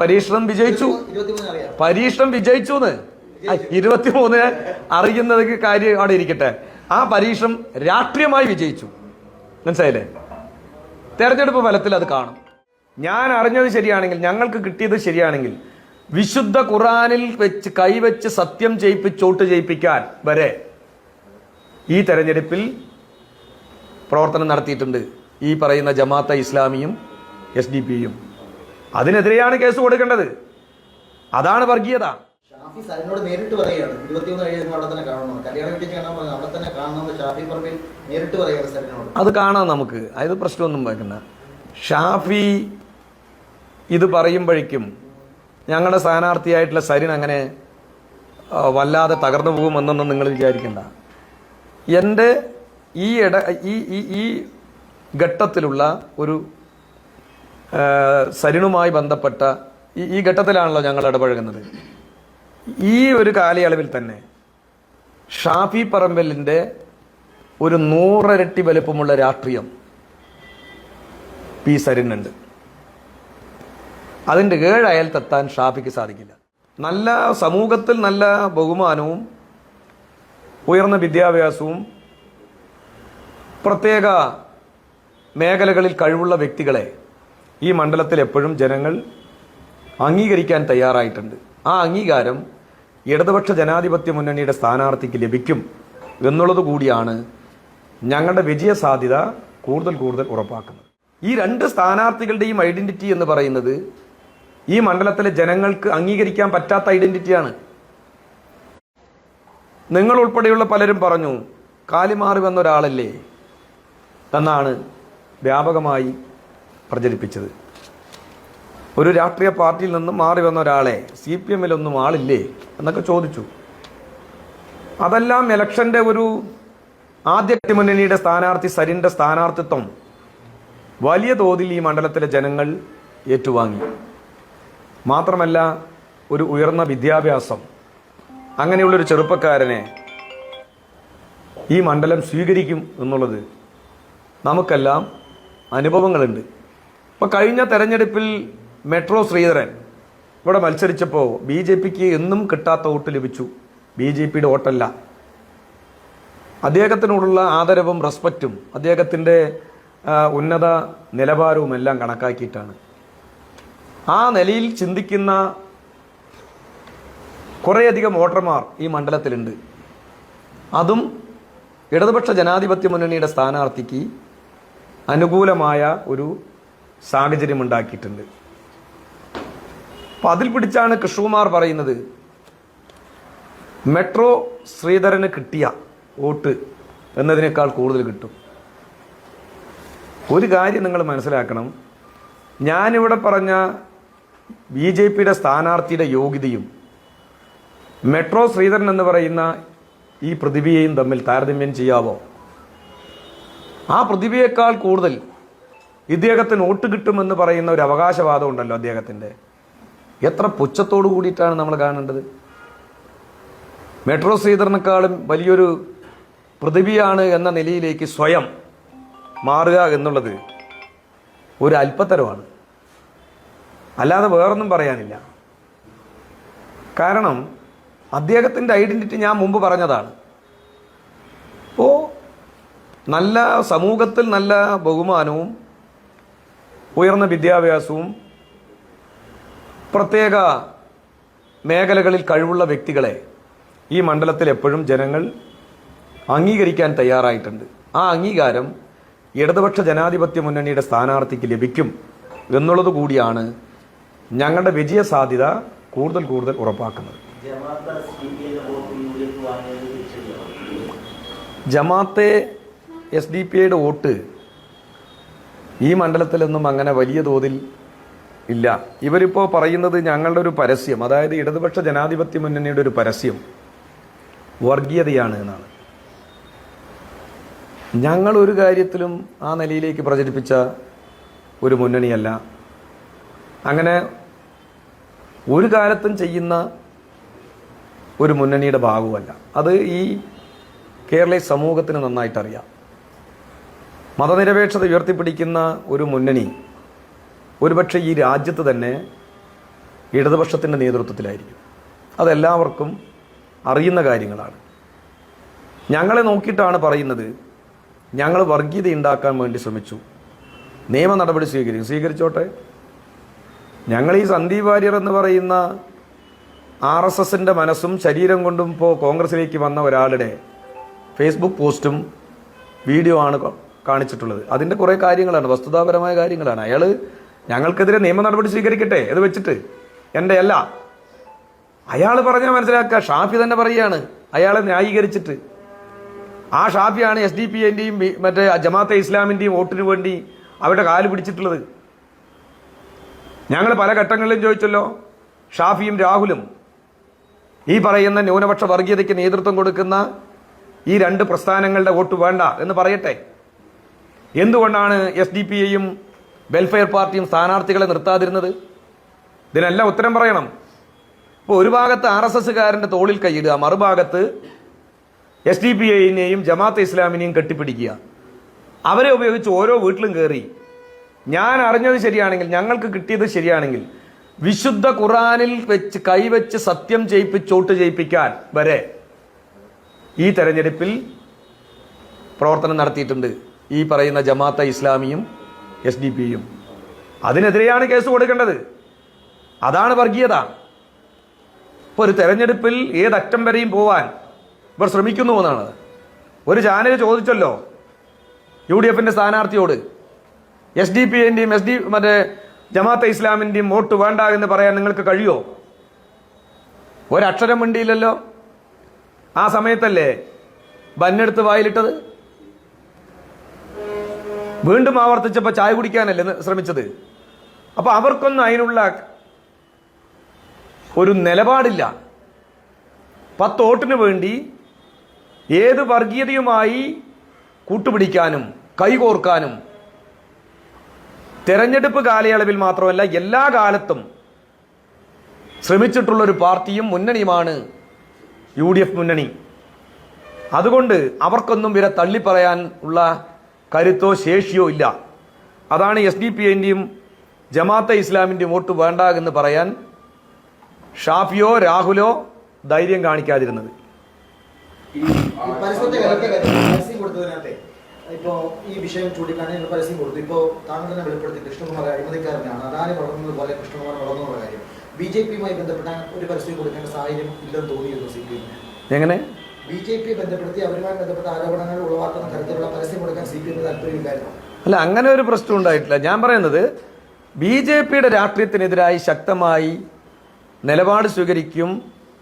പരീക്ഷണം വിജയിച്ചു. പരീക്ഷണം വിജയിച്ചു എന്ന് ഇരുപത്തിമൂന്നിന് അറിയുന്നത് കാര്യം അവിടെ ഇരിക്കട്ടെ. ആ പരീക്ഷണം രാഷ്ട്രീയമായി വിജയിച്ചു. മനസ്സിലായില്ലേ? തെരഞ്ഞെടുപ്പ് ഫലത്തിൽ അത് കാണും. ഞാൻ അറിഞ്ഞത് ശരിയാണെങ്കിൽ ഞങ്ങൾക്ക് കിട്ടിയത് ശരിയാണെങ്കിൽ വിശുദ്ധ ഖുറാനിൽ വെച്ച് കൈവച്ച് സത്യം ചെയ്യിപ്പിച്ച് വോട്ട് ചെയ്യിപ്പിക്കാൻ വരെ ഈ തെരഞ്ഞെടുപ്പിൽ പ്രവർത്തനം നടത്തിയിട്ടുണ്ട്. ഈ പറയുന്ന ജമാഅത്ത ഇസ്ലാമിയും എസ് ഡി പിയും. അതിനെതിരെയാണ് കേസ് കൊടുക്കേണ്ടത്. അതാണ് വർഗീയത. ഷാഫി നേരിട്ട് പറയുകയാണ്. ഇരുപത്തിമൂന്ന് കഴിയുമ്പോൾ അവിടെ തന്നെ കാണണം. കല്യാണ വീട്ടിൽ കാണാൻ പറഞ്ഞു അവിടെ തന്നെ കാണണം ഷാഫി പറമ്പിൽ നേരിട്ട് പറയുകയാണ് അത് കാണാം നമുക്ക്. അത് പ്രശ്നമൊന്നും വയ്ക്കണ്ട ഷാഫി ഇത് പറയുമ്പോഴേക്കും ഞങ്ങളുടെ സ്ഥാനാർത്ഥിയായിട്ടുള്ള സരിൻ അങ്ങനെ വല്ലാതെ തകർന്നു പോകുമെന്നൊന്നും നിങ്ങൾ വിചാരിക്കണ്ട. എന്റെ ഈ ഇട ഈ ഈ ഘട്ടത്തിലുള്ള ഒരു ആ, സരിനുമായി ബന്ധപ്പെട്ട ഈ ഘട്ടത്തിലാണല്ലോ ഞങ്ങൾ ഇടപഴകുന്നത്. ഈ ഒരു കാലയളവിൽ തന്നെ ഷാഫി പറമ്പലിന്റെ ഒരു നൂറരട്ടി വലുപ്പമുള്ള രാഷ്ട്രീയം പി സരിനുണ്ട്. അതിന്റെ ഏഴ് അയൽത്തെത്താൻ ഷാഫിക്ക് സാധിക്കില്ല. നല്ല സമൂഹത്തിൽ നല്ല ബഹുമാനവും ഉയർന്ന വിദ്യാഭ്യാസവും പ്രത്യേക മേഖലകളിൽ കഴിവുള്ള വ്യക്തികളെ ഈ മണ്ഡലത്തിൽ എപ്പോഴും ജനങ്ങൾ അംഗീകരിക്കാൻ തയ്യാറായിട്ടുണ്ട്. ആ അംഗീകാരം ഇടതുപക്ഷ ജനാധിപത്യ മുന്നണിയുടെ സ്ഥാനാർത്ഥിക്ക് ലഭിക്കും എന്നുള്ളത് കൂടിയാണ് ഞങ്ങളുടെ വിജയ സാധ്യത കൂടുതൽ കൂടുതൽ ഉറപ്പാക്കുന്നത്. ഈ രണ്ട് സ്ഥാനാർത്ഥികളുടെയും ഐഡന്റിറ്റി എന്ന് പറയുന്നത് ഈ മണ്ഡലത്തിലെ ജനങ്ങൾക്ക് അംഗീകരിക്കാൻ പറ്റാത്ത ഐഡന്റിറ്റിയാണ്. നിങ്ങൾ ഉൾപ്പെടെയുള്ള പലരും പറഞ്ഞു കാലിമാറി വന്ന ഒരാളല്ലേ എന്നാണ് വ്യാപകമായി പ്രചരിപ്പിച്ചത്. ഒരു രാഷ്ട്രീയ പാർട്ടിയിൽ നിന്ന് മാറി വന്ന ഒരാളെ സി പി എമ്മിലൊന്നും ആളില്ലേ എന്നൊക്കെ ചോദിച്ചു. അതെല്ലാം ഇലക്ഷന്റെ ഒരു ആദ്യ മുന്നണിയുടെ സ്ഥാനാർത്ഥി സരിന്റെ സ്ഥാനാർത്ഥിത്വം വലിയ തോതിൽ ഈ മണ്ഡലത്തിലെ ജനങ്ങൾ ഏറ്റുവാങ്ങി. മാത്രമല്ല ഒരു ഉയർന്ന വിദ്യാഭ്യാസം. അങ്ങനെയുള്ളൊരു ചെറുപ്പക്കാരനെ ഈ മണ്ഡലം സ്വീകരിക്കും എന്നുള്ളത് നമുക്കെല്ലാം അനുഭവങ്ങളുണ്ട്. ഇപ്പോൾ കഴിഞ്ഞ തെരഞ്ഞെടുപ്പിൽ മെട്രോ ശ്രീധരൻ ഇവിടെ മത്സരിച്ചപ്പോൾ ബി ജെ പിക്ക് എന്നും കിട്ടാത്ത വോട്ട് ലഭിച്ചു. ബി ജെ പിയുടെ വോട്ടല്ല. അദ്ദേഹത്തിനോടുള്ള ആദരവും റെസ്പെക്റ്റും അദ്ദേഹത്തിന്റെ ഉന്നത നിലവാരവും എല്ലാം കണക്കാക്കിയിട്ടാണ്. ആ നിലയിൽ ചിന്തിക്കുന്ന കുറേയധികം വോട്ടർമാർ ഈ മണ്ഡലത്തിലുണ്ട്. അതും ഇടതുപക്ഷ ജനാധിപത്യ മുന്നണിയുടെ സ്ഥാനാർത്ഥിക്ക് അനുകൂലമായ ഒരു സാഹചര്യം ഉണ്ടാക്കിയിട്ടുണ്ട് അപ്പം അതിൽ പിടിച്ചാണ് കൃഷ്ണകുമാർ പറയുന്നത് മെട്രോ ശ്രീധരന് കിട്ടിയ വോട്ട് എന്നതിനേക്കാൾ കൂടുതൽ കിട്ടും. ഒരു കാര്യം നിങ്ങൾ മനസ്സിലാക്കണം ഞാനിവിടെ പറഞ്ഞ ബി ജെ പിയുടെ സ്ഥാനാർത്ഥിയുടെ യോഗ്യതയും മെട്രോ ശ്രീധരൻ എന്ന് പറയുന്ന ഈ പ്രതിഭയെയും തമ്മിൽ താരതമ്യം ചെയ്യാവോ? ആ പ്രതിഭയേക്കാൾ കൂടുതൽ ഇദ്ദേഹത്തിന് വോട്ട് കിട്ടുമെന്ന് പറയുന്ന ഒരു അവകാശവാദം ഉണ്ടല്ലോ അദ്ദേഹത്തിന്റെ എത്ര പുച്ഛത്തോടു കൂടിയിട്ടാണ് നമ്മൾ കാണേണ്ടത്? മെട്രോ ശ്രീധരനേക്കാളും വലിയൊരു പ്രതിഭയാണ് എന്ന നിലയിലേക്ക് സ്വയം മാറുക എന്നുള്ളത് ഒരു അല്പത്തരമാണ് അല്ലാതെ വേറൊന്നും പറയാനില്ല. കാരണം അദ്ദേഹത്തിന്റെ ഐഡന്റിറ്റി ഞാൻ മുമ്പ് പറഞ്ഞതാണ്. അപ്പോൾ നല്ല സമൂഹത്തിൽ നല്ല ബഹുമാനവും ഉയർന്ന വിദ്യാഭ്യാസവും പ്രത്യേക മേഖലകളിൽ കഴിവുള്ള വ്യക്തികളെ ഈ മണ്ഡലത്തിൽ എപ്പോഴും ജനങ്ങൾ അംഗീകരിക്കാൻ തയ്യാറായിട്ടുണ്ട്. ആ അംഗീകാരം ഇടതുപക്ഷ ജനാധിപത്യ മുന്നണിയുടെ സ്ഥാനാർത്ഥിക്ക് ലഭിക്കും എന്നുള്ളത് കൂടിയാണ് ഞങ്ങളുടെ വിജയ സാധ്യത കൂടുതൽ കൂടുതൽ ഉറപ്പാക്കുന്നത്. ജമാത്തെ എസ് ഡി പി ഐയുടെ വോട്ട് ഈ മണ്ഡലത്തിലൊന്നും അങ്ങനെ വലിയ തോതിൽ ഇല്ല. ഇവരിപ്പോൾ പറയുന്നത് ഞങ്ങളുടെ ഒരു പരസ്യം അതായത് ഇടതുപക്ഷ ജനാധിപത്യ മുന്നണിയുടെ ഒരു പരസ്യം വർഗീയതയാണ് എന്നാണ്. ഞങ്ങൾ ഒരു കാര്യത്തിലും ആ നിലയിലേക്ക് പ്രചരിപ്പിച്ച ഒരു മുന്നണിയല്ല. അങ്ങനെ ഒരു കാലത്തും ചെയ്യുന്ന ഒരു മുന്നണിയുടെ ഭാഗവുമല്ല. അത് ഈ കേരളീയ സമൂഹത്തിന് നന്നായിട്ടറിയാം. മതനിരപേക്ഷത ഉയർത്തിപ്പിടിക്കുന്ന ഒരു മുന്നണി ഒരുപക്ഷെ ഈ രാജ്യത്ത് തന്നെ ഇടതുപക്ഷത്തിന്റെ നേതൃത്വത്തിലായിരിക്കും. അതെല്ലാവർക്കും അറിയുന്ന കാര്യങ്ങളാണ്. ഞങ്ങളെ നോക്കിയിട്ടാണ് പറയുന്നത് ഞങ്ങൾ വർഗീയത ഉണ്ടാക്കാൻ വേണ്ടി ശ്രമിച്ചു. നിയമ നടപടി സ്വീകരിക്കും. സ്വീകരിച്ചോട്ടെ. ഞങ്ങൾ ഈ സന്ദീപ് വാര്യർ എന്ന് പറയുന്ന ആർ എസ് എസിന്റെ മനസ്സും ശരീരം കൊണ്ടും ഇപ്പോൾ കോൺഗ്രസിലേക്ക് വന്ന ഒരാളുടെ ഫേസ്ബുക്ക് പോസ്റ്റും വീഡിയോ ആണ് കാണിച്ചിട്ടുള്ളത്. അതിന്റെ കുറേ കാര്യങ്ങളാണ് വസ്തുതാപരമായ കാര്യങ്ങളാണ്. അയാൾ ഞങ്ങൾക്കെതിരെ നിയമ നടപടി സ്വീകരിക്കട്ടെ അത് വെച്ചിട്ട്. എന്റെ അല്ല അയാൾ പറഞ്ഞാൽ മനസ്സിലാക്കുക. ഷാഫി തന്നെ പറയുകയാണ്. അയാളെ ന്യായീകരിച്ചിട്ട്. ആ ഷാഫിയാണ് എസ് ഡി പി എന്റെയും മറ്റേ ജമാഅത്തെ ഇസ്ലാമിന്റെയും വോട്ടിന് വേണ്ടി അവരുടെ കാൽ പിടിച്ചിട്ടുള്ളത്. ഞങ്ങൾ പല ഘട്ടങ്ങളിലും ചോദിച്ചല്ലോ ഷാഫിയും രാഹുലും ഈ പറയുന്ന ന്യൂനപക്ഷ വർഗീയതയ്ക്ക് നേതൃത്വം കൊടുക്കുന്ന ഈ രണ്ട് പ്രസ്ഥാനങ്ങളുടെ വോട്ട് വേണ്ട എന്ന് പറയട്ടെ. എന്തുകൊണ്ടാണ് എസ് ഡി പി ഐയും വെൽഫെയർ പാർട്ടിയും സ്ഥാനാർത്ഥികളെ നിർത്താതിരുന്നത്? ഇതിനെല്ലാം ഉത്തരം പറയണം. ഇപ്പോൾ ഒരു ഭാഗത്ത് ആർ എസ് എസ്സുകാരന്റെ തോളിൽ കൈയിടുക മറുഭാഗത്ത് എസ് ഡി പി ഐനെയും ജമാഅത്ത് ഇസ്ലാമിനെയും കെട്ടിപ്പിടിക്കുക. അവരെ ഉപയോഗിച്ച് ഓരോ വീട്ടിലും കയറി ഞാൻ അറിഞ്ഞത് ശരിയാണെങ്കിൽ ഞങ്ങൾക്ക് കിട്ടിയത് ശരിയാണെങ്കിൽ വിശുദ്ധ ഖുറാനിൽ വെച്ച് കൈവച്ച് സത്യം ചെയ്യിപ്പിച്ച് ചോട്ട് ചെയ്യിപ്പിക്കാൻ വരെ ഈ തെരഞ്ഞെടുപ്പിൽ പ്രവർത്തനം നടത്തിയിട്ടുണ്ട്. ഈ പറയുന്ന ജമാഅത്തെ ഇസ്ലാമിയും എസ് ഡി പിയും. അതിനെതിരെയാണ് കേസ് കൊടുക്കേണ്ടത്. അതാണ് വർഗീയത. ഇപ്പോൾ ഒരു തെരഞ്ഞെടുപ്പിൽ ഏതറ്റം വരെയും പോവാൻ ഇവർ ശ്രമിക്കുന്നു എന്നാണ്. ഒരു ചാനൽ ചോദിച്ചല്ലോ യു ഡി എഫിന്റെ സ്ഥാനാർത്ഥിയോട് എസ് ഡി പി എന്റെയും എസ് ഡി മറ്റേ ജമാഅത്തെ ഇസ്ലാമിന്റെയും വോട്ട് വേണ്ട എന്ന് പറയാൻ നിങ്ങൾക്ക് കഴിയുമോ ഒരക്ഷരം മിണ്ടിയില്ലല്ലോ. ആ സമയത്തല്ലേ ബന്നെടുത്ത് വായിലിട്ടത്? വീണ്ടും ആവർത്തിച്ചപ്പോൾ ചായ കുടിക്കാനല്ലേ ശ്രമിച്ചത്. അപ്പൊ അവർക്കൊന്നും അതിനുള്ള ഒരു നിലപാടില്ല. പത്ത് വോട്ടിന് വേണ്ടി ഏത് വർഗീയതയുമായി കൂട്ടുപിടിക്കാനും കൈകോർക്കാനും തെരഞ്ഞെടുപ്പ് കാലയളവിൽ മാത്രമല്ല എല്ലാ കാലത്തും ശ്രമിച്ചിട്ടുള്ള ഒരു പാർട്ടിയും മുന്നണിയുമാണ് യു ഡി എഫ് മുന്നണി. അതുകൊണ്ട് അവർക്കൊന്നും ഇവരെ തള്ളിപ്പറയാൻ ഉള്ള കരുത്തോ ശേഷിയോ ഇല്ല. അതാണ് എസ് ഡി പി ഐന്റെയും ജമാഅത്തെ ഇസ്ലാമിന്റെയും വോട്ട് വേണ്ട എന്ന് പറയാൻ ഷാഫിയോ രാഹുലോ ധൈര്യം കാണിക്കാതിരുന്നത്. ഈ ഇപ്പോ വിഷയം ചൂണ്ടിക്കാണി നിങ്ങൾ പരസ്യം കൊടുത്തു. ഇപ്പോ താങ്കൾ തന്നെ വെളിപ്പെടുത്തി കൃഷ്ണകുമാർ അഴിമതിക്കാരനാണ്. അദാനി വളർന്നത് പോലെ കൃഷ്ണകുമാർ വളർന്നുള്ള കാര്യം. ബി ജെ പിയുമായി ബന്ധപ്പെട്ട ഒരു പരസ്യം കൊടുക്കേണ്ട സാഹചര്യം ഇല്ലെന്ന് തോന്നിയിരുന്നു സി പി എങ്ങനെ? ഉളവാക്കുന്ന കൊടുക്കാൻ അല്ല അങ്ങനെ ഒരു പ്രശ്നം ഉണ്ടായിട്ടില്ല. ഞാൻ പറയുന്നത് ബി ജെ പിയുടെ രാഷ്ട്രീയത്തിനെതിരായി ശക്തമായി നിലപാട് സ്വീകരിക്കും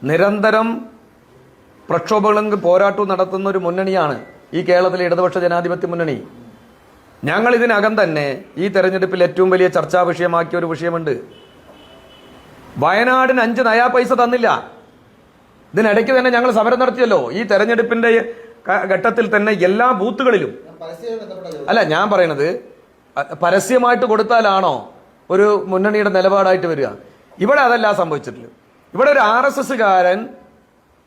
നിരന്തരം പ്രക്ഷോഭങ്ങളും പോരാട്ടവും നടത്തുന്ന ഒരു മുന്നണിയാണ് ഈ കേരളത്തിലെ ഇടതുപക്ഷ ജനാധിപത്യ മുന്നണി. ഞങ്ങൾ ഇതിനകം തന്നെ ഈ തെരഞ്ഞെടുപ്പിൽ ഏറ്റവും വലിയ ചർച്ചാ വിഷയമാക്കിയ ഒരു വിഷയമുണ്ട്. വയനാടിന് അഞ്ച് നയാ പൈസ തന്നില്ല. ഇതിനിടയ്ക്ക് തന്നെ ഞങ്ങൾ സമരം നടത്തിയല്ലോ. ഈ തെരഞ്ഞെടുപ്പിന്റെ ഘട്ടത്തിൽ തന്നെ എല്ലാ ബൂത്തുകളിലും. അല്ല ഞാൻ പറയണത് പരസ്യമായിട്ട് കൊടുത്താലാണോ ഒരു മുന്നണിയുടെ നിലപാടായിട്ട് വരിക? ഇവിടെ അതല്ല സംഭവിച്ചിട്ടുള്ളത്. ഇവിടെ ഒരു ആർ എസ് എസ്സുകാരൻ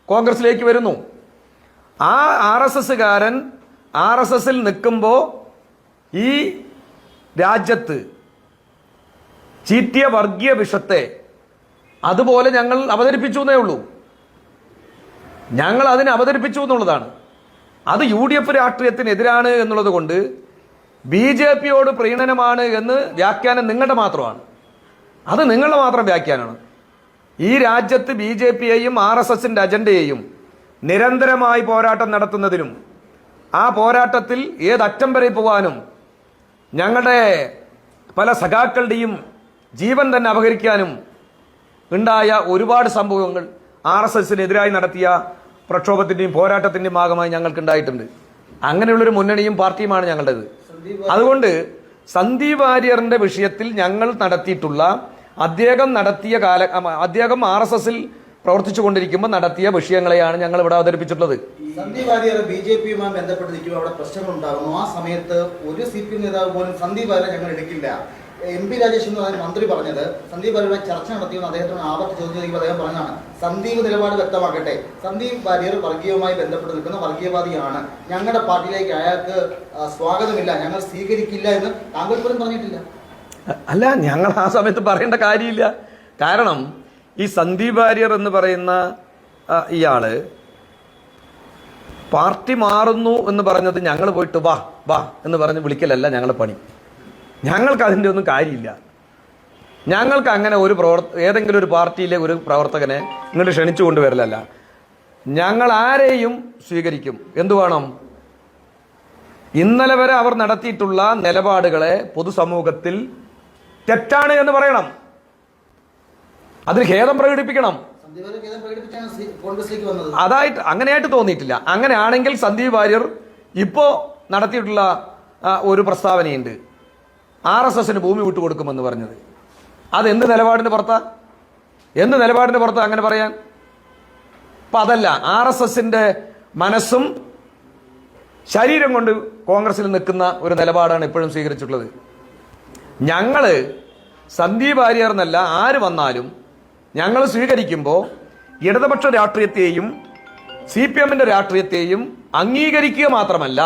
കോൺഗ്രസിലേക്ക് വരുന്നു. ആ ആർ എസ് എസ്സുകാരൻ ആർ എസ് എസിൽ നിൽക്കുമ്പോൾ ഈ രാജ്യത്ത് ചീറ്റിയ വർഗീയ വിഷത്തെ അതുപോലെ ഞങ്ങൾ അവതരിപ്പിച്ചു എന്നേ ഉള്ളൂ. ഞങ്ങൾ അതിനെ അവതരിപ്പിച്ചു എന്നുള്ളതാണ്. അത് യു ഡി എഫ് രാഷ്ട്രീയത്തിനെതിരാണ് എന്നുള്ളത് കൊണ്ട് ബി ജെ പിയോട് പ്രീണനമാണ് എന്ന് വ്യാഖ്യാനം നിങ്ങളുടെ മാത്രമാണ്. അത് നിങ്ങളുടെ മാത്രം വ്യാഖ്യാനമാണ്. ഈ രാജ്യത്ത് ബി ജെ പിയെയും ആർ എസ് എസിന്റെ അജണ്ടയെയും നിരന്തരമായി പോരാട്ടം നടത്തുന്നതിനും ആ പോരാട്ടത്തിൽ ഏതറ്റം വരെ പോകാനും ഞങ്ങളുടെ പല സഖാക്കളുടെയും ജീവൻ തന്നെ അപഹരിക്കാനും ഉണ്ടായ ഒരുപാട് സംഭവങ്ങൾ ആർ എസ് എസിനെതിരായി നടത്തിയ പ്രക്ഷോഭത്തിന്റെയും പോരാട്ടത്തിന്റെയും ഭാഗമായി ഞങ്ങൾക്ക് ഉണ്ടായിട്ടുണ്ട് അങ്ങനെയുള്ളൊരു മുന്നണിയും പാർട്ടിയുമാണ് ഞങ്ങളുടേത്. അതുകൊണ്ട് സന്ദീപ് വാര്യറിന്റെ വിഷയത്തിൽ ഞങ്ങൾ നടത്തിയിട്ടുള്ള അദ്ദേഹം നടത്തിയ കാല അദ്ദേഹം ആർ എസ് എസിൽ പ്രവർത്തിച്ചു കൊണ്ടിരിക്കുമ്പോൾ നടത്തിയ വിഷയങ്ങളെയാണ് ഞങ്ങൾ ഇവിടെ അവതരിപ്പിച്ചിട്ടുള്ളത്. നിൽക്കുമ്പോൾ അവിടെ പ്രശ്നങ്ങൾ ആ സമയത്ത് ഒരു സി പി നേതാവ് പോലും സന്ദീപ് ഞങ്ങൾ എടുക്കില്ല. എം പി രാജേഷ് എന്ന് പറയുന്ന മന്ത്രി പറഞ്ഞത് സന്ദീപ് വാര്യരുടെ ചർച്ച നടത്തിയെന്ന് അദ്ദേഹത്തിന് ആവർത്തി ചോദ്യം ചോദിക്കുമ്പോൾ അദ്ദേഹം പറഞ്ഞാണ് സന്ദീപ് നിലപാട് വ്യക്തമാക്കട്ടെ. സന്ദീപ് വാര്യർ വർഗീയവുമായി ബന്ധപ്പെട്ട് നിൽക്കുന്ന വർഗീയവാദിയാണ്. ഞങ്ങളുടെ പാർട്ടിയിലേക്ക് അയാൾക്ക് സ്വാഗതമില്ല. ഞങ്ങൾ സ്വീകരിക്കില്ല എന്ന് താങ്കൾ പോലും പറഞ്ഞിട്ടില്ല. അല്ല ഞങ്ങൾ ആ സമയത്ത് പറയേണ്ട കാര്യമില്ല. കാരണം ഈ സന്ദീപ് വാര്യർ എന്ന് പറയുന്ന ഇയാൾ പാർട്ടി മാറുന്നു എന്ന് പറഞ്ഞത് ഞങ്ങൾ പോയിട്ട് വാ വാ എന്ന് പറഞ്ഞ് വിളിക്കലല്ല ഞങ്ങളുടെ പണി. ഞങ്ങൾക്ക് അതിന്റെ ഒന്നും കാര്യമില്ല. ഞങ്ങൾക്ക് അങ്ങനെ ഒരു പ്രവർത്ത ഏതെങ്കിലും ഒരു പാർട്ടിയിലെ ഒരു പ്രവർത്തകനെ ഇങ്ങോട്ട് ക്ഷണിച്ചു കൊണ്ടുവരലല്ല. ഞങ്ങൾ ആരെയും സ്വീകരിക്കും. എന്തു വേണം? ഇന്നലെ വരെ അവർ നടത്തിയിട്ടുള്ള നിലപാടുകളെ പൊതുസമൂഹത്തിൽ തെറ്റാണ് എന്ന് പറയണം. അതിന് ഖേദം പ്രകടിപ്പിക്കണം. അതായിട്ട് അങ്ങനെയായിട്ട് തോന്നിയിട്ടില്ല. അങ്ങനെയാണെങ്കിൽ സന്ദീപ് വാര്യർ ഇപ്പോ നടത്തിയിട്ടുള്ള ഒരു പ്രസ്താവനയുണ്ട്. ആർ എസ് എസിന് ഭൂമി വിട്ടുകൊടുക്കുമെന്ന് പറഞ്ഞത്. അത് എന്ത് നിലപാടിന്റെ പുറത്താ? എന്ത് നിലപാടിന്റെ പുറത്താ അങ്ങനെ പറയാൻ? അപ്പൊ അതല്ല ആർ എസ് എസിന്റെ മനസ്സും ശരീരം കൊണ്ട് കോൺഗ്രസ്സിൽ നിൽക്കുന്ന ഒരു നിലപാടാണ് ഇപ്പോഴും സ്വീകരിച്ചിട്ടുള്ളത്. ഞങ്ങൾ സന്ദീപ് വാര്യർ എന്നല്ല ആര് വന്നാലും ഞങ്ങൾ സ്വീകരിക്കുമ്പോൾ ഇടതുപക്ഷ രാഷ്ട്രീയത്തെയും സി പി എമ്മിന്റെ രാഷ്ട്രീയത്തെയും അംഗീകരിക്കുക മാത്രമല്ല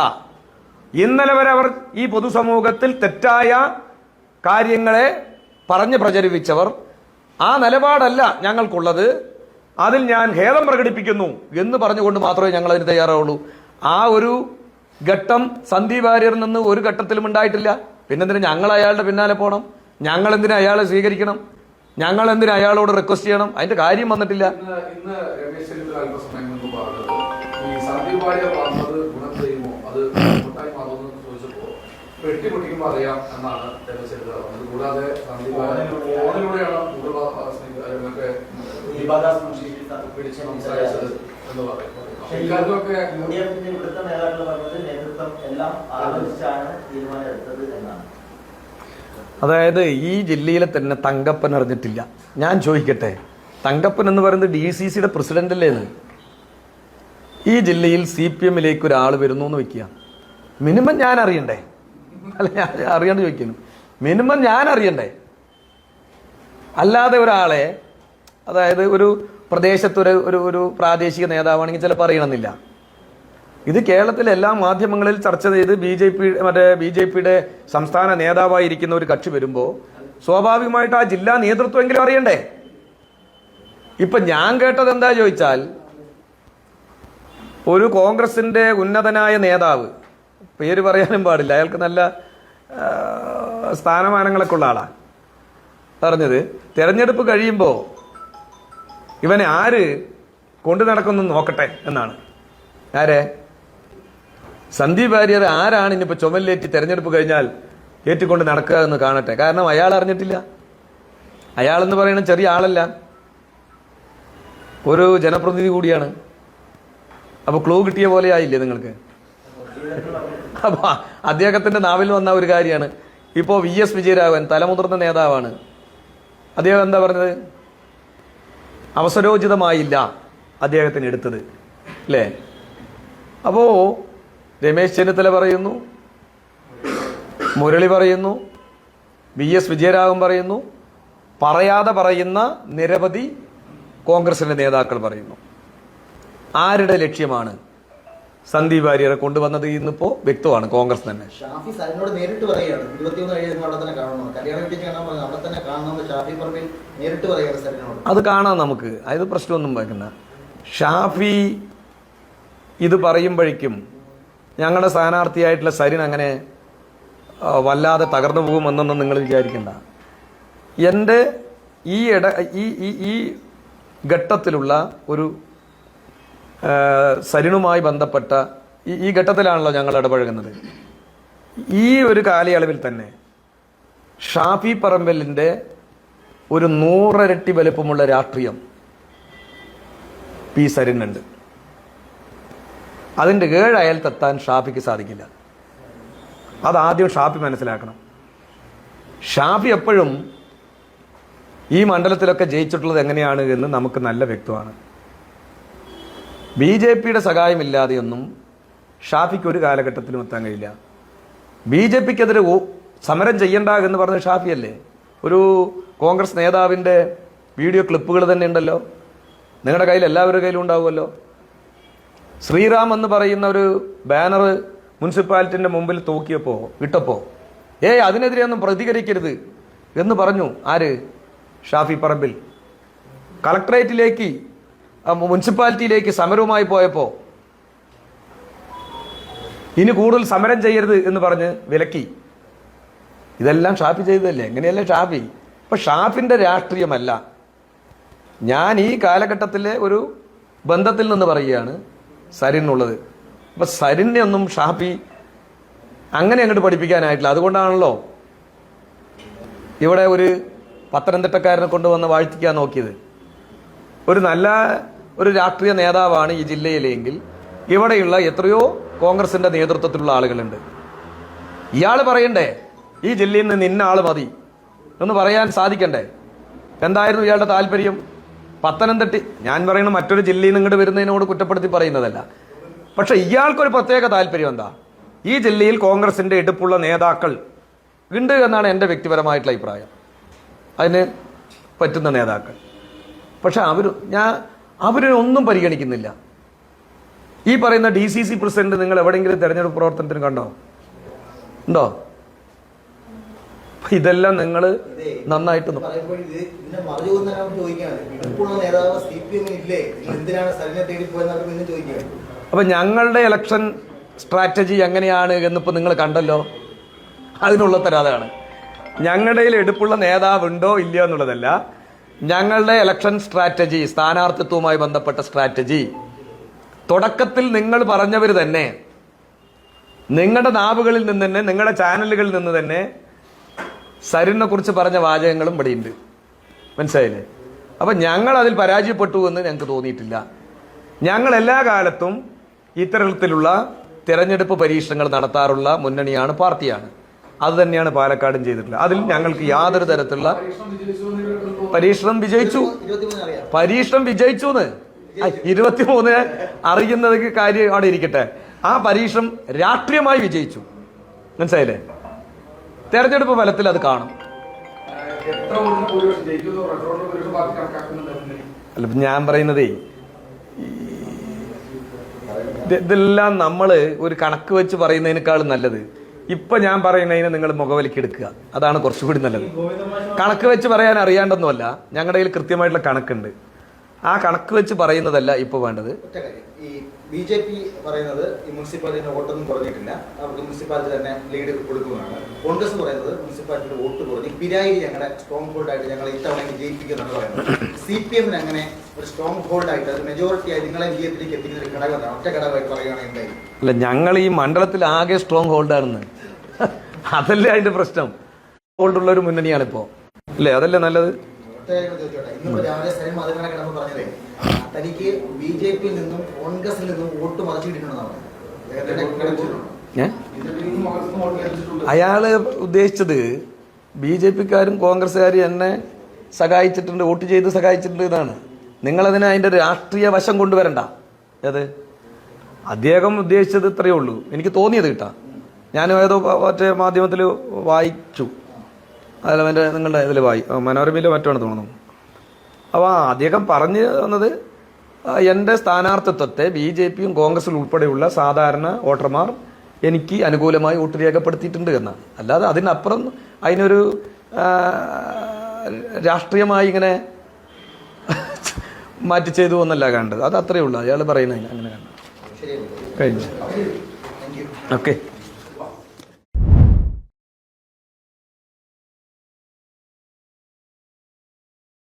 ഇന്നലെ വരെ അവർ ഈ പൊതുസമൂഹത്തിൽ തെറ്റായ കാര്യങ്ങളെ പറഞ്ഞു പ്രചരിപ്പിച്ചവർ. ആ നിലപാടല്ല ഞങ്ങൾക്കുള്ളത്. അതിൽ ഞാൻ ഖേദം പ്രകടിപ്പിക്കുന്നു എന്ന് പറഞ്ഞുകൊണ്ട് മാത്രമേ ഞങ്ങൾ അതിന് തയ്യാറാവുള്ളൂ. ആ ഒരു ഘട്ടം സന്ദീപ് വാര്യറിൽ നിന്ന് ഒരു ഘട്ടത്തിലും ഉണ്ടായിട്ടില്ല. പിന്നെന്തിനാ ഞങ്ങൾ അയാളുടെ പിന്നാലെ പോകണം? ഞങ്ങൾ എന്തിനാ അയാളെ സ്വീകരിക്കണം? ഞങ്ങൾ എന്തിനാ അയാളോട് റിക്വസ്റ്റ് ചെയ്യണം? അതിന്റെ കാര്യം വന്നിട്ടില്ല. ഈ സന്ദീപ് വാര്യർ പറഞ്ഞത് ഗുണം ചെയ്യുമോ? അത് വെട്ടിമുട്ടിക്കുമ്പോൾ അറിയാം എന്നാണ് ചെന്നിത്തല പറഞ്ഞത് കൂടാതെ ഫോണിലൂടെയാണ്. സംസാരിച്ചത് എന്ന് പറയുന്നത്. ഇവിടുത്തെ നേതാക്കൾ പറഞ്ഞത് നേതൃത്വം എല്ലാം ആലോചിച്ചാണ് തീരുമാനം എടുത്തത് എന്നാണ്. അതായത് ഈ ജില്ലയിലെ തന്നെ തങ്കപ്പൻ അറിഞ്ഞിട്ടില്ല. ഞാൻ ചോദിക്കട്ടെ തങ്കപ്പൻ എന്ന് പറയുന്നത് ഡി സി സിയുടെ പ്രസിഡന്റ് അല്ലേന്ന് ഈ ജില്ലയിൽ സി പി എമ്മിലേക്ക് ഒരാൾ വരുന്നു എന്ന് വെക്കുക. മിനിമം ഞാൻ അറിയണ്ടേ? അല്ല ഞാൻ അറിയാണ്ട് ചോദിക്കുന്നു. മിനിമം ഞാൻ അറിയണ്ടേ? അല്ലാതെ ഒരാളെ അതായത് ഒരു പ്രദേശത്തൊരു ഒരു ഒരു പ്രാദേശിക നേതാവാണെങ്കിൽ ചിലപ്പോൾ അറിയണമെന്നില്ല. ഇത് കേരളത്തിലെ എല്ലാ മാധ്യമങ്ങളിൽ ചർച്ച ചെയ്ത് ബി ജെ പി മറ്റേ ബി ജെ പിയുടെ സംസ്ഥാന നേതാവായിരിക്കുന്ന ഒരു കക്ഷി വരുമ്പോൾ സ്വാഭാവികമായിട്ട് ആ ജില്ലാ നേതൃത്വമെങ്കിലും അറിയണ്ടേ? ഇപ്പൊ ഞാൻ കേട്ടത് എന്താ ചോദിച്ചാൽ ഒരു കോൺഗ്രസിന്റെ ഉന്നതനായ നേതാവ് പേര് പറയാനും പാടില്ല. അയാൾക്ക് നല്ല സ്ഥാനമാനങ്ങളൊക്കെ ഉള്ള ആളാണ് പറഞ്ഞത് തെരഞ്ഞെടുപ്പ് കഴിയുമ്പോൾ ഇവനെ ആര് കൊണ്ടു നടക്കുന്നു നോക്കട്ടെ എന്നാണ്. ആരെ? സന്ദീപ് വാര്യർ ആരാണ് ഇനിയിപ്പോൾ ചുമലിലേറ്റി തെരഞ്ഞെടുപ്പ് കഴിഞ്ഞാൽ ഏറ്റുകൊണ്ട് നടക്കുക എന്ന് കാണട്ടെ? കാരണം അയാൾ അറിഞ്ഞിട്ടില്ല. അയാളെന്ന് പറയുന്നത് ചെറിയ ആളല്ല. ഒരു ജനപ്രതിനിധി കൂടിയാണ്. അപ്പോൾ ക്ലൂ കിട്ടിയ പോലെ ആയില്ലേ നിങ്ങൾക്ക്? അപ്പൊ അദ്ദേഹത്തിന്റെ നാവിൽ വന്ന ഒരു കാര്യമാണ്. ഇപ്പോ വി എസ് വിജയരാഘവൻ തലമുതിർന്ന നേതാവാണ്. അദ്ദേഹം എന്താ പറഞ്ഞത്? അവസരോചിതമായില്ല അദ്ദേഹത്തിന് എടുത്തത്. അല്ലേ അപ്പോ രമേശ് ചെന്നിത്തല പറയുന്നു മുരളി പറയുന്നു വി എസ് വിജയരാഘവൻ പറയുന്നു പറയാതെ പറയുന്ന നിരവധി കോൺഗ്രസിന്റെ നേതാക്കൾ പറയുന്നു. ആരുടെ ലക്ഷ്യമാണ്? സന്ദീപ് വാര്യരെ കൊണ്ടുവന്നത് ഇന്നിപ്പോ വ്യക്തമാണ് കോൺഗ്രസ് തന്നെ. ഷാഫി നേരിട്ട് പറയുകയാണ്. ഇരുപത്തിയൊന്ന് കഴിയുമ്പോൾ അവിടെ തന്നെ കാണണം. കല്യാണ വീട്ടിൽ കാണാൻ പറഞ്ഞു അവിടെ തന്നെ കാണണം ഷാഫി പറമ്പിൽ നേരിട്ട് പറയുകയാണ് അത് കാണാം നമുക്ക്. അതായത് പ്രശ്നമൊന്നും വയ്ക്കുന്ന. ഷാഫി ഇത് പറയുമ്പോഴേക്കും ഞങ്ങളുടെ സ്ഥാനാർത്ഥിയായിട്ടുള്ള സരിൻ അങ്ങനെ വല്ലാതെ തകർന്നു പോകുമെന്നൊന്നും നിങ്ങൾ വിചാരിക്കണ്ട. എന്റെ ഈ ഇട ഈ ഈ ഘട്ടത്തിലുള്ള ഒരു ആ, സരിനുമായി ബന്ധപ്പെട്ട ഈ ഈ ഘട്ടത്തിലാണല്ലോ ഞങ്ങൾ ഇടപഴകുന്നത്. ഈ ഒരു കാലയളവിൽ തന്നെ ഷാഫി പറമ്പലിന്റെ ഒരു നൂറരട്ടി വലുപ്പമുള്ള രാഷ്ട്രീയം പി സരിനുണ്ട്. അതിന്റെ ഏഴ് അയൽത്തെത്താൻ ഷാഫിക്ക് സാധിക്കില്ല. അതാദ്യം ഷാഫി മനസ്സിലാക്കണം. ഷാഫി എപ്പോഴും ഈ മണ്ഡലത്തിലൊക്കെ ജയിച്ചിട്ടുള്ളത് എങ്ങനെയാണ് എന്ന് നമുക്ക് നല്ല വ്യക്തമാണ്. ബി ജെ പിയുടെ സഹായമില്ലാതെയൊന്നും ഷാഫിക്ക് ഒരു കാലഘട്ടത്തിലും എത്താൻ കഴിയില്ല. ബി ജെ പിക്കെതിരെ സമരം ചെയ്യണ്ട എന്ന് പറഞ്ഞ ഷാഫിയല്ലേ? ഒരു കോൺഗ്രസ് നേതാവിന്റെ വീഡിയോ ക്ലിപ്പുകൾ തന്നെ ഉണ്ടല്ലോ. നിങ്ങളുടെ കയ്യിൽ എല്ലാവരുടെ കയ്യിലും ഉണ്ടാവുമല്ലോ. ശ്രീറാം എന്ന് പറയുന്ന ഒരു ബാനർ മുനിസിപ്പാലിറ്റിന്റെ മുമ്പിൽ തൂക്കിയപ്പോൾ ഇട്ടപ്പോൾ ഏയ് അതിനെതിരെയൊന്നും പ്രതികരിക്കരുത് എന്ന് പറഞ്ഞു ആര്? ഷാഫി പറമ്പിൽ. കളക്ടറേറ്റിലേക്ക് മുനിസിപ്പാലിറ്റിയിലേക്ക് സമരവുമായി പോയപ്പോൾ ഇനി കൂടുതൽ സമരം ചെയ്യരുത് എന്ന് പറഞ്ഞ് വിലക്കി. ഇതെല്ലാം ഷാഫി ചെയ്തതല്ലേ? എങ്ങനെയല്ലേ ഷാഫി? അപ്പം ഷാഫിന്റെ രാഷ്ട്രീയമല്ല. ഞാൻ ഈ കാലഘട്ടത്തിലെ ഒരു ബന്ധത്തിൽ നിന്ന് പറയുകയാണ് സരിനുള്ളത് അപ്പം സരിനെ ഒന്നും ഷാഫി അങ്ങനെ അങ്ങോട്ട് പഠിപ്പിക്കാനായിട്ടില്ല. അതുകൊണ്ടാണല്ലോ ഇവിടെ ഒരു പത്തനംതിട്ടക്കാരനെ കൊണ്ടുവന്ന് വാഴ്ത്തിക്കാൻ നോക്കിയത്. ഒരു നല്ല ഒരു രാഷ്ട്രീയ നേതാവാണ് ഈ ജില്ലയിലെങ്കിൽ ഇവിടെയുള്ള എത്രയോ കോൺഗ്രസിന്റെ നേതൃത്വത്തിലുള്ള ആളുകളുണ്ട്. ഇയാൾ പറയണ്ടേ ഈ ജില്ലയിൽ നിന്ന് ഇന്ന ആൾ മതി എന്ന് പറയാൻ സാധിക്കണ്ടേ? എന്തായിരുന്നു ഇയാളുടെ താല്പര്യം? പത്തനംതിട്ട ഞാൻ പറയുന്ന മറ്റൊരു ജില്ലയിൽ നിന്ന് ഇങ്ങോട്ട് വരുന്നതിനോട് കുറ്റപ്പെടുത്തി പറയുന്നതല്ല. പക്ഷെ ഇയാൾക്കൊരു പ്രത്യേക താല്പര്യം എന്താ? ഈ ജില്ലയിൽ കോൺഗ്രസിന്റെ എടുപ്പുള്ള നേതാക്കൾ ഉണ്ട് എന്നാണ് എന്റെ വ്യക്തിപരമായിട്ടുള്ള അഭിപ്രായം. അതിന് പറ്റുന്ന നേതാക്കൾ. പക്ഷെ അവർ ഞാൻ അവരൊന്നും പരിഗണിക്കുന്നില്ല. ഈ പറയുന്ന ഡി സി സി പ്രസിഡന്റ് നിങ്ങൾ എവിടെയെങ്കിലും തെരഞ്ഞെടുപ്പ് പ്രവർത്തനത്തിന് കണ്ടോ? ഉണ്ടോ? ഇതെല്ലാം നിങ്ങൾ നന്നായിട്ട് അപ്പൊ ഞങ്ങളുടെ ഇലക്ഷൻ സ്ട്രാറ്റജി എങ്ങനെയാണ് എന്നിപ്പോ നിങ്ങൾ കണ്ടല്ലോ? അതിനുള്ള തരാതാണ് ഞങ്ങളുടെ എടുപ്പുള്ള നേതാവ് ഉണ്ടോ ഇല്ലയോ എന്നുള്ളതല്ല. ഞങ്ങളുടെ ഇലക്ഷൻ സ്ട്രാറ്റജി സ്ഥാനാർത്ഥിത്വവുമായി ബന്ധപ്പെട്ട സ്ട്രാറ്റജി തുടക്കത്തിൽ നിങ്ങൾ പറഞ്ഞവർ തന്നെ നിങ്ങളുടെ നാവുകളിൽ നിന്ന് തന്നെ നിങ്ങളുടെ ചാനലുകളിൽ നിന്ന് തന്നെ സരിനെ കുറിച്ച് പറഞ്ഞ വാചകങ്ങളും ഇവിടെയുണ്ട്. മനസ്സിലായില്ലേ? അപ്പം ഞങ്ങൾ അതിൽ പരാജയപ്പെട്ടു എന്ന് ഞങ്ങൾക്ക് തോന്നിയിട്ടില്ല. ഞങ്ങൾ എല്ലാ കാലത്തും ഇത്തരത്തിലുള്ള തിരഞ്ഞെടുപ്പ് പരീക്ഷണങ്ങൾ നടത്താറുള്ള മുന്നണിയാണ് പാർട്ടിയാണ്. അത് തന്നെയാണ് പാലക്കാടും ചെയ്തിട്ടുള്ളത്. അതിൽ ഞങ്ങൾക്ക് യാതൊരു തരത്തിലുള്ള പരീക്ഷണം വിജയിച്ചു? പരീക്ഷണം വിജയിച്ചു എന്ന് ഇരുപത്തിമൂന്ന് അറിയുന്നത് കാര്യം അവിടെ ഇരിക്കട്ടെ. ആ പരീക്ഷണം രാഷ്ട്രീയമായി വിജയിച്ചു. മനസ്സിലായില്ലേ? തെരഞ്ഞെടുപ്പ് ഫലത്തിൽ അത് കാണും. അല്ല ഞാൻ പറയുന്നതേ ഇതെല്ലാം നമ്മൾ ഒരു കണക്ക് വെച്ച് പറയുന്നതിനേക്കാളും നല്ലത് ഇപ്പൊ ഞാൻ പറയുന്നതിന് നിങ്ങൾ മുഖവലിക്ക് എടുക്കുക. അതാണ് കുറച്ചുകൂടി നല്ലത്. കണക്ക് വെച്ച് പറയാൻ അറിയാണ്ടൊന്നുമല്ല. ഞങ്ങളുടെ കയ്യിൽ കൃത്യമായിട്ടുള്ള കണക്കുണ്ട്. ആ കണക്ക് വെച്ച് പറയുന്നതല്ല ഇപ്പൊ വേണ്ടത്. ബി ജെ പി പറയുന്നത് ഈ മുനിസിപ്പാലിറ്റിയുടെ വോട്ടൊന്നും കുറഞ്ഞിട്ടില്ല. അവർക്ക് മുനിസിപ്പാലിറ്റി തന്നെ ലീഡ് കൊടുക്കുകയാണ് കോൺഗ്രസ് പറയുന്നത് മുനിസിപ്പാലിറ്റിയുടെ വോട്ട് കുറഞ്ഞ് പിരായി ഞങ്ങളുടെ സ്ട്രോങ് ഹോൾഡ് ആയിട്ട് ഞങ്ങൾ ഇത്തവണ വിജയിപ്പിക്കുമെന്നാണ് പറയുന്നത്. സി പി എമ്മിന് അങ്ങനെ ഒരു സ്ട്രോങ് ഹോൾഡ് ആയിട്ട് അത് മെജോറിറ്റി ആയി നിങ്ങളെ വിജയത്തിലേക്ക് എത്തിക്കുന്ന ഒരു ഘടകം? ഒറ്റ ഘടകമായിട്ട് പറയുകയാണെങ്കിൽ അല്ല ഞങ്ങൾ ഈ മണ്ഡലത്തിൽ ആകെ സ്ട്രോങ് ഹോൾഡാണെന്ന് അതല്ലേ അതിന്റെ പ്രശ്നം? ഹോൾഡുള്ള ഒരു മുന്നണിയാണ് ഇപ്പോ അല്ലേ അതല്ലേ നല്ലത്? ഇന്നിപ്പോ രാവിലെ സരിൻ മാധ്യമങ്ങളെ കിടന്ന് പറഞ്ഞതേ തനിക്ക് ബി ജെ പിയിൽ നിന്നും കോൺഗ്രസിൽ നിന്നും വോട്ട് മറച്ചിട്ടുണ്ടെന്നാണ് അയാൾ ഉദ്ദേശിച്ചത് ബി ജെ പിക്കാരും കോൺഗ്രസ്സുകാരും എന്നെ സഹായിച്ചിട്ടുണ്ട് വോട്ട് ചെയ്ത് സഹായിച്ചിട്ടുണ്ട് എന്നാണ്. നിങ്ങളതിനെ അതിന്റെ രാഷ്ട്രീയ വശം കൊണ്ടുവരണ്ട. ഏത്? അദ്ദേഹം ഉദ്ദേശിച്ചത് ഇത്രയേ ഉള്ളൂ. എനിക്ക് തോന്നിയത് കിട്ടാ. ഞാൻ ഏതോ മറ്റേ മാധ്യമത്തിൽ വായിച്ചു. അതല്ല നിങ്ങളുടെ ഇതിൽ വായി മനോരമയിലോ മറ്റോ തോന്നുന്നു. അപ്പോൾ അദ്ദേഹം പറഞ്ഞു തന്നത് എന്റെ സ്ഥാനാർത്ഥിത്വത്തെ ബി ജെ പിയും കോൺഗ്രസും ഉൾപ്പെടെയുള്ള സാധാരണ വോട്ടർമാർ എനിക്ക് അനുകൂലമായി വോട്ട് രേഖപ്പെടുത്തിയിട്ടുണ്ട് എന്ന്. അല്ലാതെ അതിനപ്പുറം അതിനൊരു രാഷ്ട്രീയമായി ഇങ്ങനെ മാറ്റി ചെയ്തു എന്നല്ല കണ്ടത്. അത് അത്രയേ ഉള്ളൂ. അയാൾ പറയുന്നത് അങ്ങനെ. കണ്ടു കഴിഞ്ഞു. ഓക്കെ